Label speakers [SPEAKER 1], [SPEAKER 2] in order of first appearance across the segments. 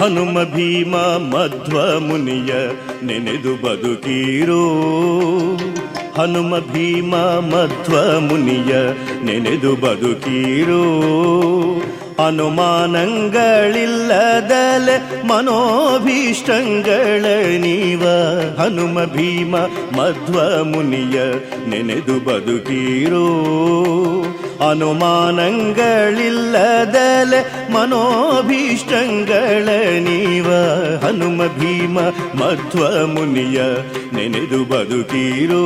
[SPEAKER 1] ಹನುಮ ಭೀಮ ಮಧ್ವ ಮುನಿಯ ನೆನೆದು ಬದುಕೀರೋ ಹನುಮ ಭೀಮ ಮಧ್ವ ಮುನಿಯ ನೆನೆದು ಬದುಕೀರೋ ಅನುಮಾನಗಳಿಲ್ಲದಲೆ ಮನೋಭೀಷ್ಟಂಗಳ ನೀವ. ಹನುಮ ಭೀಮ ಮಧ್ವ ಮುನಿಯ ನೆನೆದು ಬದುಕೀರೋ. ಅನುಮಾನಗಳಿಲ್ಲದಲೆ ಮನೋಭೀಷ್ಟಂಗಳ ನೀವ. ಹನುಮ ಭೀಮ ಮಧ್ವ ಮುನಿಯ ನೆನೆದು ಬದುಕೀರೋ.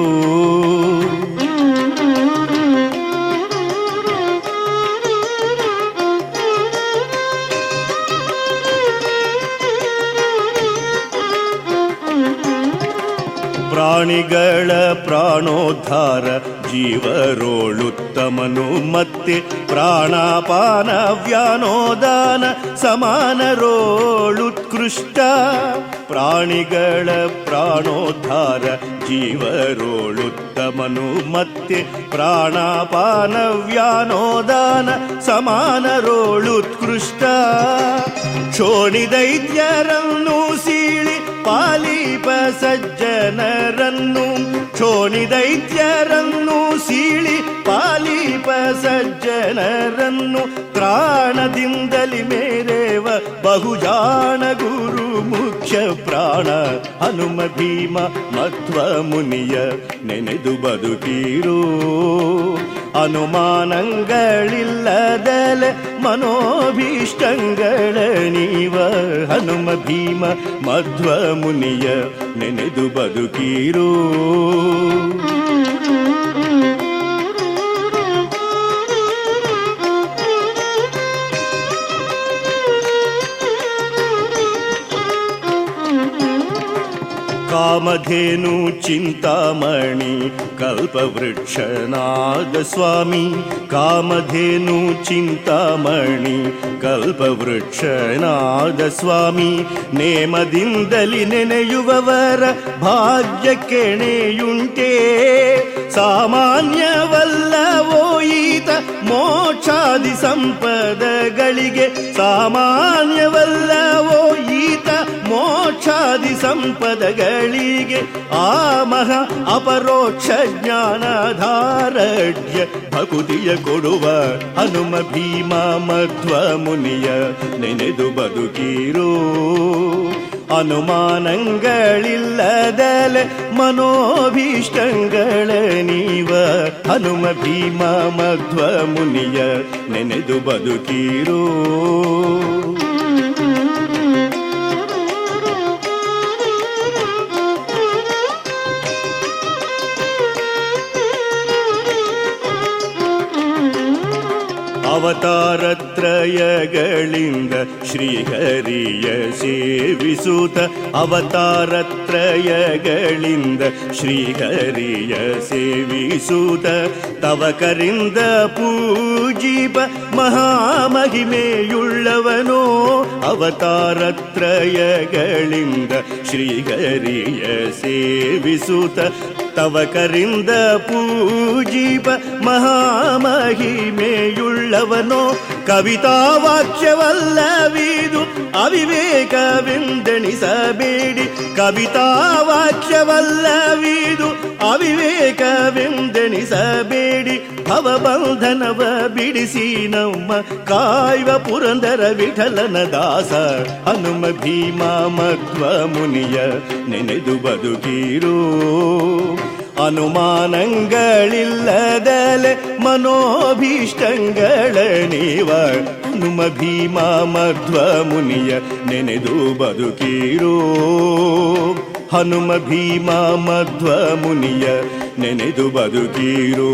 [SPEAKER 1] ಪ್ರಾಣಿಗಳ ಪ್ರಾಣೋದ್ಧಾರ ಜೀವರೋಳುತ್ತಮನು ಮತ್ತೆ ಪ್ರಾಣಾಪಾನ ವ್ಯಾನೋದಾನ ಸಮಾನರೋಳುತ್ಕೃಷ್ಟ. ಪ್ರಾಣಿಗಳ ಪ್ರಾಣೋದ್ಧಾರ ಜೀವರೋಳುತ್ತಮನು ಮತ್ತೆ ಪ್ರಾಣಾಪಾನ ವ್ಯಾನೋದಾನ ಸಮಾನರೋಳುತ್ಕೃಷ್ಟ. ಕ್ಷೋಣಿದೈತ್ಯರನ್ನು ಸೀಳಿ ಪಾಲೀಪ ಸಜ್ಜನರನ್ನು ಕ್ಷೋಣಿದೈತ್ಯರನ್ನು ಸೀಳಿ ಪಾಲೀಪ ಸಜ್ಜನರನ್ನು ಪ್ರಾಣದಿಂದಲಿ ಮೇರೇವ ಬಹುಜಾಣ ಗುರು ಮುಖ್ಯ ಪ್ರಾಣ. ಹನುಮ ಭೀಮ ಮಧ್ವ ಮುನಿಯ ನೆನೆದು ಬದುಕೀರು. ಅನುಮಾನಗಳಿಲ್ಲದಲೆ ಮನೋಭೀಷ್ಟಂಗಳ ನೀವ. ಹನುಮ ಭೀಮ ಮಧ್ವ ಮುನಿಯ ನೆನೆದು ಬದುಕೀರೋ. ಕಾಮಧೇನು ಚಿಂತಾಮಣಿ ಕಲ್ಪವೃಕ್ಷನಾದ ಸ್ವಾಮಿ ಕಾಮಧೇನು ಚಿಂತಾಮಣಿ ಕಲ್ಪವೃಕ್ಷನಾದ ಸ್ವಾಮಿ ನೇಮದಿಂದಲಿ ನೆನೆಯುವವರ ಭಾಗ್ಯ ಕೆಣೆಯುಂಟೇ. ಸಾಮಾನ್ಯವಲ್ಲವೋ ಈತ ಮೋಕ್ಷಾದಿ ಸಂಪದಗಳಿಗೆ ಸಾಮಾನ್ಯವಲ್ಲವೋ ಮೋಕ್ಷಾದಿ ಸಂಪದಗಳಿಗೆ ಆ ಮಹಾ ಅಪರೋಕ್ಷ ಜ್ಞಾನಧಾರಢ್ಯ ಭಕುತಿಯ ಕೊಡುವ ಹನುಮ ಭೀಮ ಮಧ್ವ ಮುನಿಯ ನೆನೆದು ಬದುಕಿರು. ಅನುಮಾನಗಳಿಲ್ಲದಲೆ ಮನೋಭೀಷ್ಟಂಗಳ ನೀವ ಹನುಮ ಭೀಮ ಮಧ್ವ ಮುನಿಯ ನೆನೆದು ಬದುಕೀರೋ. ಅವತಾರತ್ರಯಗಳಿಂದ ಶ್ರೀಹರಿಯ ಸೇವಿಸುತ್ತ ಅವತಾರತ್ರಯಗಳಿಂದ ಶ್ರೀಹರಿಯ ಸೇವಿಸುತ್ತ ತವಕರಿಂದ ಪೂಜಿಪ ಮಹಾಮಹಿಮೆಯುಳ್ಳವನೋ ಅವತಾರತ್ರಯಗಳಿಂದ ಶ್ರೀಹರಿಯ ಸೇವಿಸುತ್ತ ತವಕರಿಂದ ಪೂಜಿಪ ಮಹಾಮಹಿಮೆಯುಳ್ಳವನೋ. ಕವಿತಾ ವಾಕ್ಯವಲ್ಲವಿದು ಅವಿವೇಕವೆಂದೆಣಿಸಬೇಡಿ. ಕವಿತಾ ವಾಕ್ಯವಲ್ಲವಿದು ಅವಿವೇಕವೆಂದೆಣಿಸಬೇಡಿ. ಭವಬಂಧನವ ಬಿಡಿಸಿ ನಮ್ಮ ಕಾಯ್ವ ಪುರಂದರ ವಿಠಲನ ದಾಸ. ಹನುಮ ಭೀಮ ಮಧ್ವ ಮುನಿಯ ನೆನೆದು ಬದುಕೀರೋ. ಅನುಮಾನಗಳಿಲ್ಲದಲೆ ಮನೋಭೀಷ್ಟಂಗಳ ನೀವ. ಹನುಮ ಭೀಮ ಮಧ್ವ ಮುನಿಯ ನೆನೆದು ಬದುಕೀರೋ. ಹನುಮ ಭೀಮ ಮಧ್ವ ಮುನಿಯ ನೆನೆದು ಬದುಕೀರೋ.